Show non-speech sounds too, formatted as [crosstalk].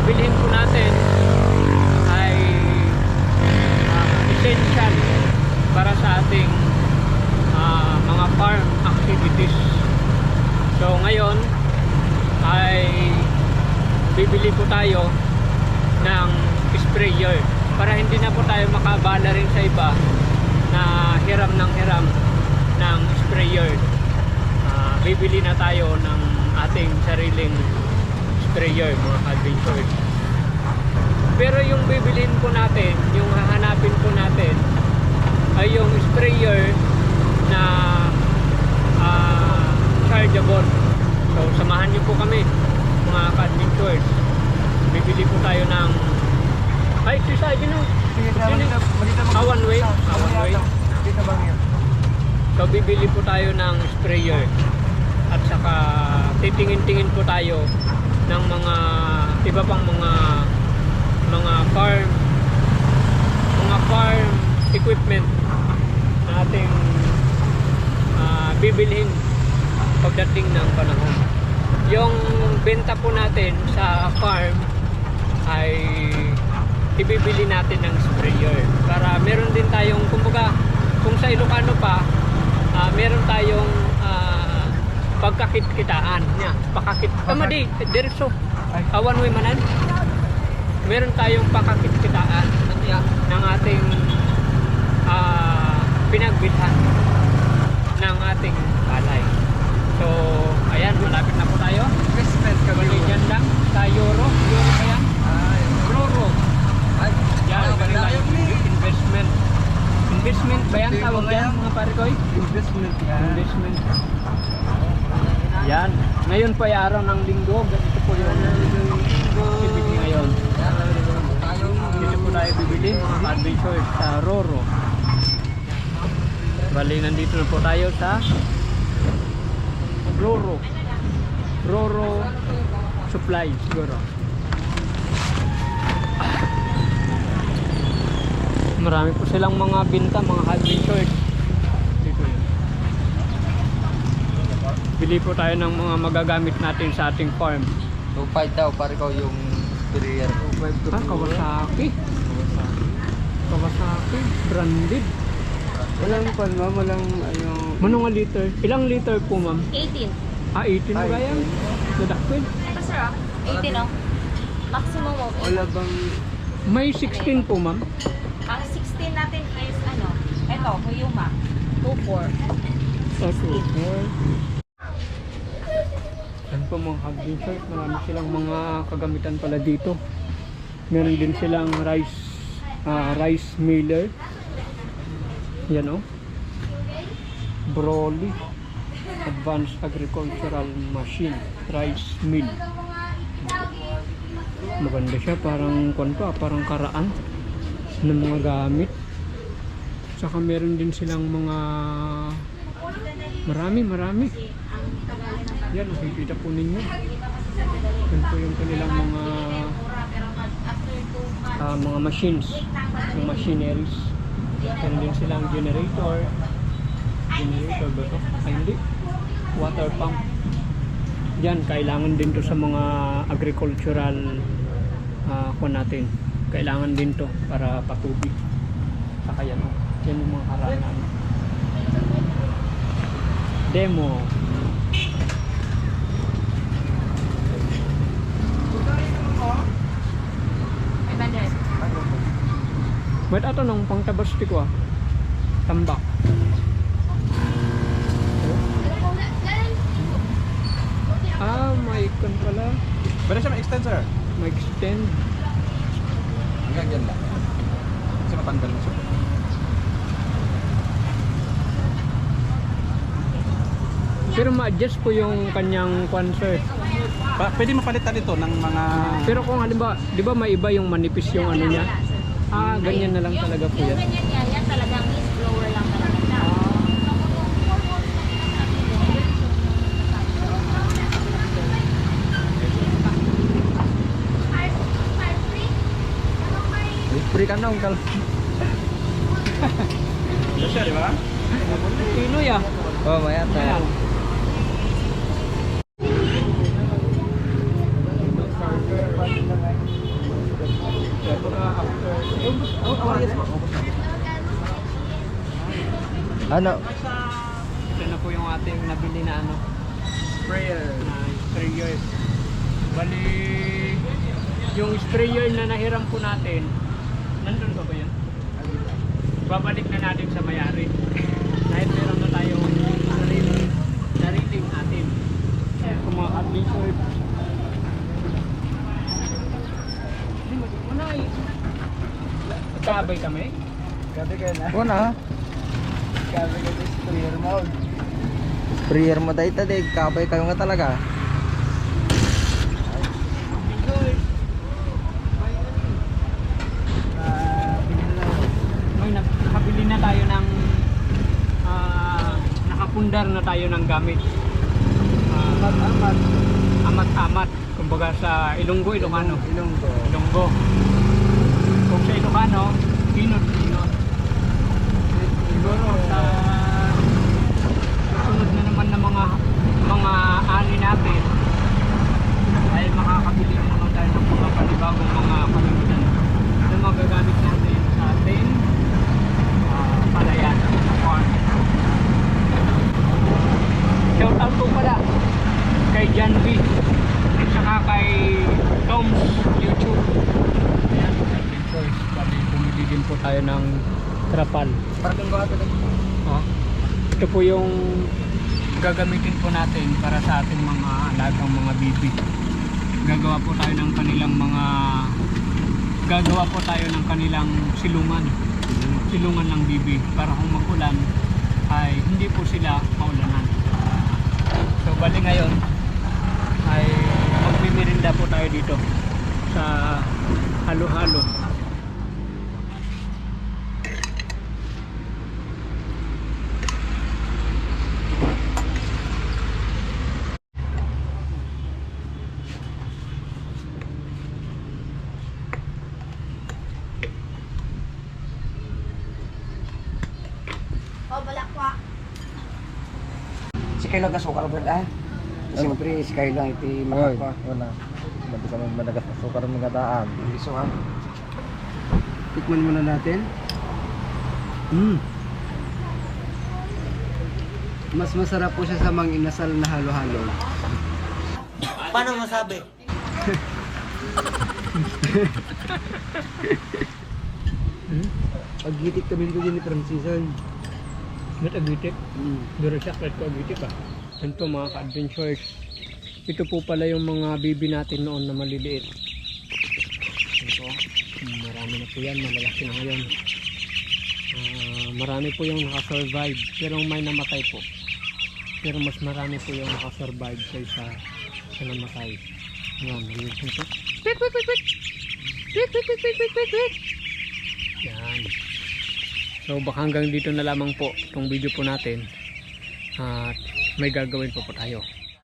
bibilhin po natin ay ah, essential para sa ating ah, mga farm activities. So ngayon ay bibili po tayo ng sprayer para hindi na po tayo makabala rin sa iba na hiram ng hiram ng sprayer. Ah, bibili na tayo ng ating sariling sprayer mga adventures. Pero yung bibilin po natin, yung hahanapin po natin ay yung sprayer na ah, chargeable. So samahan niyo po kami mga ka-adventures. Bibili po tayo ng ay, ito sa akin no. Ah, one way? Ah, one way. Dito bang yan? So bibili po tayo ng sprayer at saka titingin-tingin po tayo ng mga iba pang mga mga farm mga farm equipment na ating ah, bibilhin pagdating ng panahon. Yung benta po natin sa farm ay ibibili natin ng sprayer para meron din tayong kumbaga kung sa Ilocano pa ah, meron tayong pagkakit-kitaan niya. Pakakit tama di. Diretso. Awan way manan? Meron tayong pakakit-kitaan ng ating ah, pinagbilhan ng ating palay. So ayan malapit na po tayo. Investment ka ba Bali dyan lang sa Euro Euro ba yan? Roro ay. yan investment. Investment ba yan tawag yan yan. mga pare ko? Investment yan. investment yan. Ngayon po ay araw ng linggo. Ganito po yung bibili ngayon. Dito po tayo bibili. Mga adventures sa Roro. Bali nandito na po tayo sa Roro. Roro Supply siguro. Marami po silang mga binta mga adventures dito yun bili po tayo ng mga magagamit natin sa ating farm 2.5 daw, pare ko yung career. ah Kawasaki Kawasaki branded Walang pan ma'am, walang ano. Mano nga liter? Ilang liter po ma'am? 18. Ah, 18 ba yan? Nadakwin. Ito sir ah. 18 oh. Maximum of 8. Wala bang May 16 po ma'am. Ang 16 natin is ano? Ito, Huyuma. 24. Okay. Po mga adventures. Marami silang mga kagamitan pala dito. Meron din silang rice ah, rice miller. Yan o. Broly. Advanced Agricultural Machine. Rice mill. Maganda siya. Parang pa, parang karaan ng mga gamit. Saka meron din silang mga marami, marami. Yan, nakikita po ninyo. Yan po yung kanilang mga ah, mga machines, yung machineries. Meron din silang generator. Generator ba to? Ay, hindi. Water pump. Yan, kailangan din to sa mga agricultural ah kuwan natin. Kailangan din to para patubig. Saka yan, oh. yan yung mga haraan namin. Demo. Ba't ato nung pangtabas ti ko ah? Tambak. Ah, may kon pala. Pwede siya ma-extend, sir. May extend. Hanggang yan lang. Kasi matanggal na siya. Pero ma-adjust po yung kanyang concert. Pa pwede mapalitan ito ng mga... Pero kung halimbawa, di ba may iba yung manipis yung ano niya? Ah, ganyan na lang talaga po Yung yan. ganyan yan, yan talagang is blower lang talaga siya. free ka na, uncle? Ito siya, di ba? Pinoy ah. Oh, maya Ayan. Ano? Ito na po yung ating nabili na ano, Sprayer. na sprayer. Bali, yung sprayer na nahiram po natin, nandun ba ba yun? Babalik na natin sa mayari. Dahil meron na tayong sariling, sariling atin. Kung mga adventure, unay. Magkabay kami? Gabi kayo na. Una ha? Gabi kayo na sprayer mode. Sprayer mo dahil tadi, kabay kayo nga talaga. Nakabili na tayo ng ah, nakapundar na tayo ng gamit. Amat-amat. amat-amat. Kumbaga sa Ilonggo, Ilocano. Ilonggo. Ilonggo. Kung sa Ilocano, Pinot. Siguro sa susunod na naman ng mga mga ani natin ay makakabili na naman tayo ng mga panibagong mga kalimitan na magagamit natin sa atin uh, palayan farm. Shout out po pala kay Jan V at saka kay Tom's YouTube. Ayan, adventures. Bali, bumili din po tayo ng trapal. Parang ko ato Oh. Ito po yung gagamitin po natin para sa ating mga alagang mga bibi. Gagawa po tayo ng kanilang mga gagawa po tayo ng kanilang silungan. Silungan ng bibi para kung magulan ay hindi po sila maulanan. So bali ngayon ay magmimirinda po tayo dito sa halo-halo. Si Kaylo kasukar ba ah? Siyempre, si Kaylo iti Oy, makakwa. una. Mati kami madagas na sukar ng mga daan. Iso ha. Tikman muna natin. Mm. Mas masarap po siya sa mga inasal na halo-halo. Paano masabi? [laughs] Paggitik kami ko din ni Francisan. Ba't agitik? Mm. Duro siya kahit ko agitik ah. Yan po mga ka-adventures. Ito po pala yung mga bibi natin noon na maliliit. Ito. Marami na po yan. Malalaki na ngayon. Ah, marami po yung nakasurvive. Pero may namatay po. Pero mas marami po yung nakasurvive kaysa sa namatay. Yan. Yun ito. Wait, wait, wait, wait. Wait, wait, wait, wait, wait, wait, wait. Yan. So baka hanggang dito na lamang po itong video po natin. At may gagawin po po tayo.